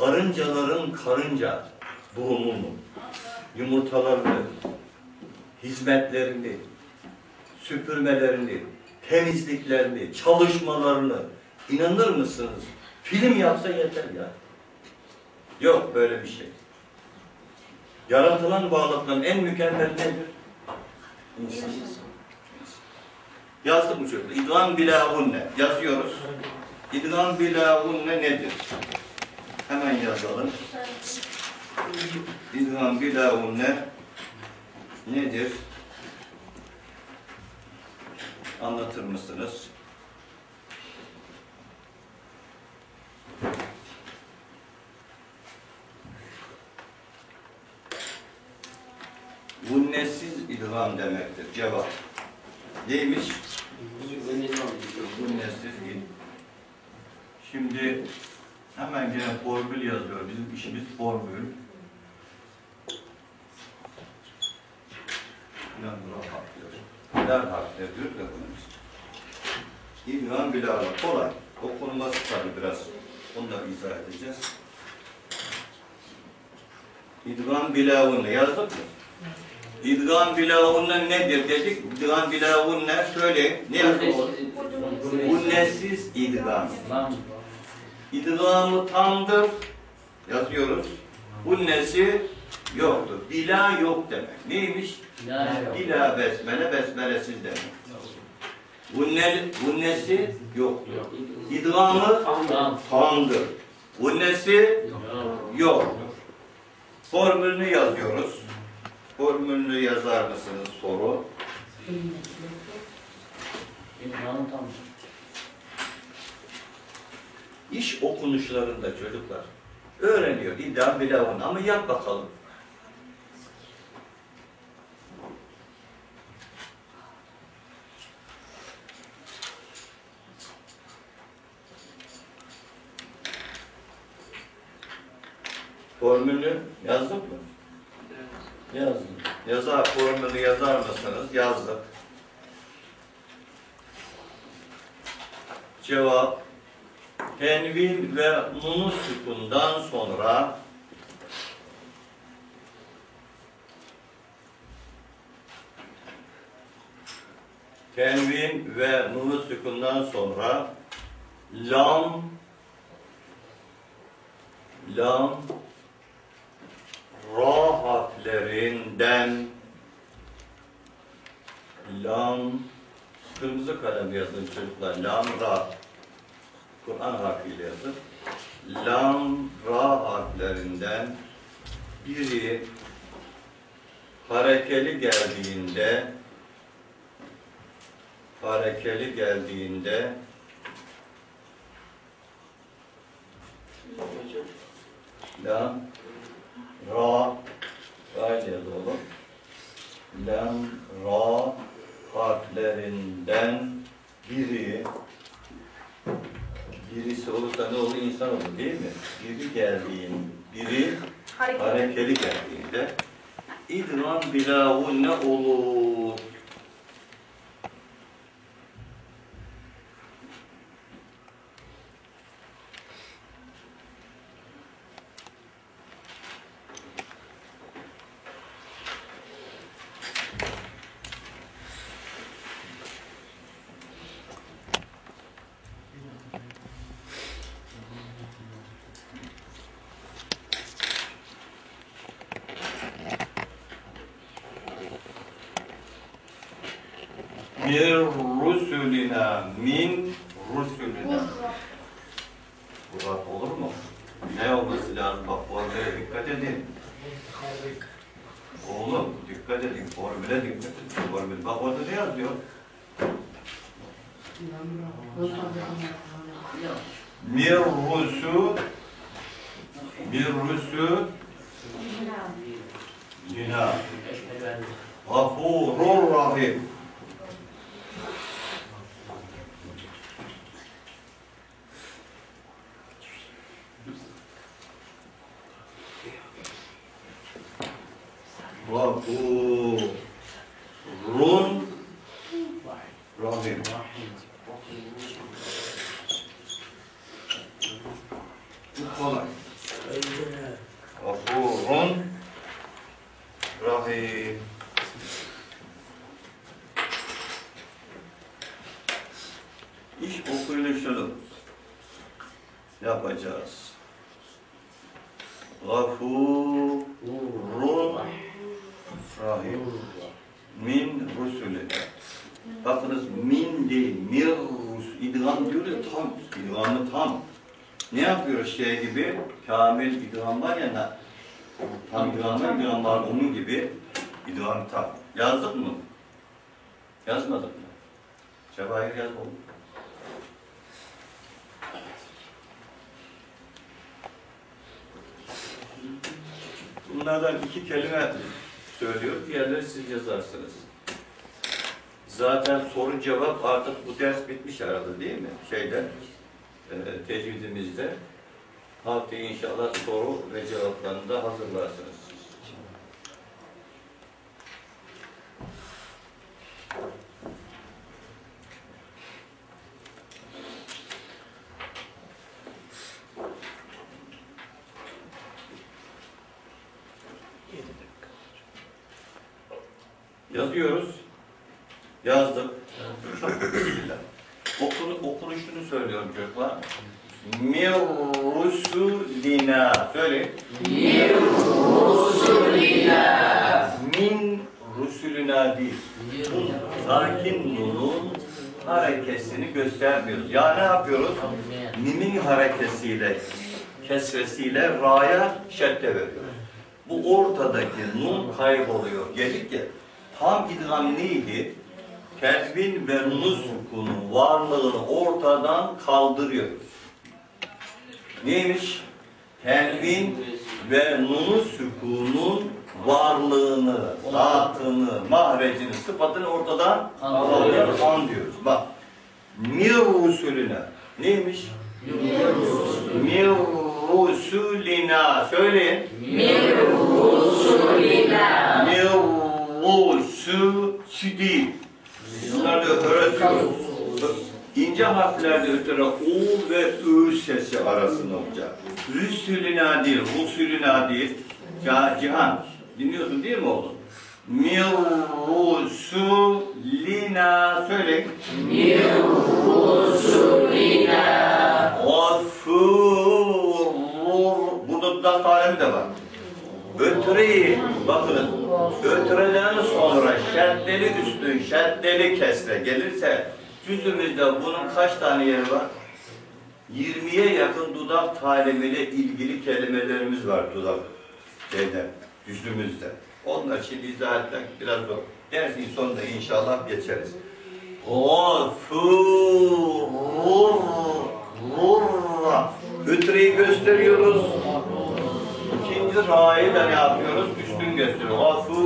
karıncaların karınca doğumunu, yumurtalarını, hizmetlerini, süpürmelerini, temizliklerini, çalışmalarını inanır mısınız? Film yapsa yeter ya. Yok böyle bir şey. Yaratılan varlıkların en mükemmel nedir? İnsan. Yazdık mı çocuklar? İdgan bilahunne. Yazıyoruz. İdgan bilahunne nedir? Hemen yazalım. İdgan bilahunne nedir? Anlatır mısınız? Gunnesiz idgam demektir. Cevap. Neymiş? Gunnesiz idgam. Şimdi hemen gene formül yazıyor. Bizim işimiz formül. Falan buna patlıyor. Birer harfler diyor da bunun için. İdgam bilallah. Kolay. Okunması tabii biraz. Onu da izah edeceğiz. İdgam bilavunne yazdık mı? İdgam bilavunne nedir dedik? İdgam bilavunne söyle. Ne yazdık? Gunnesiz idgam. İdgamı tamdır. Yazıyoruz. Gunnesi yoktur. Bila yok demek. Neymiş? Bila besmele, besmelesiz demek. Gunne, gunnesi yoktur. İdgamı tamdır. Gunnesi yoktur. Formülünü yazıyoruz. Formülünü yazar mısınız soru? İş okunuşlarında çocuklar öğreniyor iddia bilavun ama yap bakalım. Formülü yazdık mı? Yazdım. Yazar, formülü yazar mısınız? Yazdık. Cevap tenvin ve nunu sükundan sonra tenvin ve nunu sükundan sonra lam lam ra harflerinden lam kırmızı kalem yazın çocuklar lam ra Kur'an harfiyle yazın lam ra harflerinden biri harekeli geldiğinde harekeli geldiğinde lam ra ra ile yazalım. Lam ra harflerinden biri birisi olursa ne olur? İnsan olur değil mi? Biri geldiğin, biri harekeli geldiğinde idran bilahu ne olur? Min rusulina min rusulina. Burak olur mu? Ne olması lazım? Bak formüle dikkat edin. Oğlum dikkat edin. Formüle dikkat edin. Formül. Bak orada ne yazıyor? Mir rusul Bir rusul Lina Gafurur Rahim Gafurun Rahim Bu kolay. Gafurun Rahim. İş okuyuşunu yapacağız. Gafurun Rahim. Min Rusulü. Bakınız min değil, mir Rus. İdgam diyor ya tam, idgamı tam. Ne yapıyoruz şey gibi? Kamil idgam var ya, tam idgam var, idgam var onun gibi. İdgam tam. Yazdık mı? Yazmadık mı? Cevahir yazmadık. Bunlardan iki kelime söylüyor, diğerleri siz yazarsınız. Zaten soru cevap artık bu ders bitmiş herhalde değil mi? Şeyde, e, tecvidimizde. Haftaya inşallah soru ve cevaplarını da hazırlarsınız. Yazıyoruz. Yazdık. Bismillah. Okunu, okunuşunu söylüyorum çocuklar. Mirrusulina. Söyle. Mirrusulina. Min rusulina değil. Nun, sakin nunun harekesini göstermiyoruz. Ya ne yapıyoruz? Mimin harekesiyle, kesresiyle ra'ya şedde veriyoruz. Bu ortadaki nun kayboluyor. Dedik ya, tam idgam neydi? Kelbin ve nunun sukunun varlığını ortadan kaldırıyoruz. Neymiş? Kelbin ve nunun sukunun varlığını, zatını, mahrecini, sıfatını ortadan kaldırıyoruz. An diyoruz. Bak. Mir usulüne. Neymiş? Mir rusulina. Söyleyin. Mir rusu değil. Bunları da. İnce harflerde ötürü U ve Ü sesi arasında olacak. Rüsülüna değil, Rusulüna değil. Ya, Cihan, dinliyorsun değil mi oğlum? Mirrusulina söyle. Mirrusulina. Burada da kalemi de var. Ötüreyi, bakın, ötüreden sonra şeddeli üstün, şeddeli kesre gelirse cüzümüzde bunun kaç tane yeri var? 20'ye yakın dudak talimiyle ilgili kelimelerimiz var dudak şeyde, cüzümüzde. Onlar şimdi izah etmek biraz zor. Dersin sonunda inşallah geçeriz. Gafururra. Ötüreyi gösteriyoruz. İkinci ra'yı da ne yapıyoruz? Üstün gösteriyor. Gafurur rahim.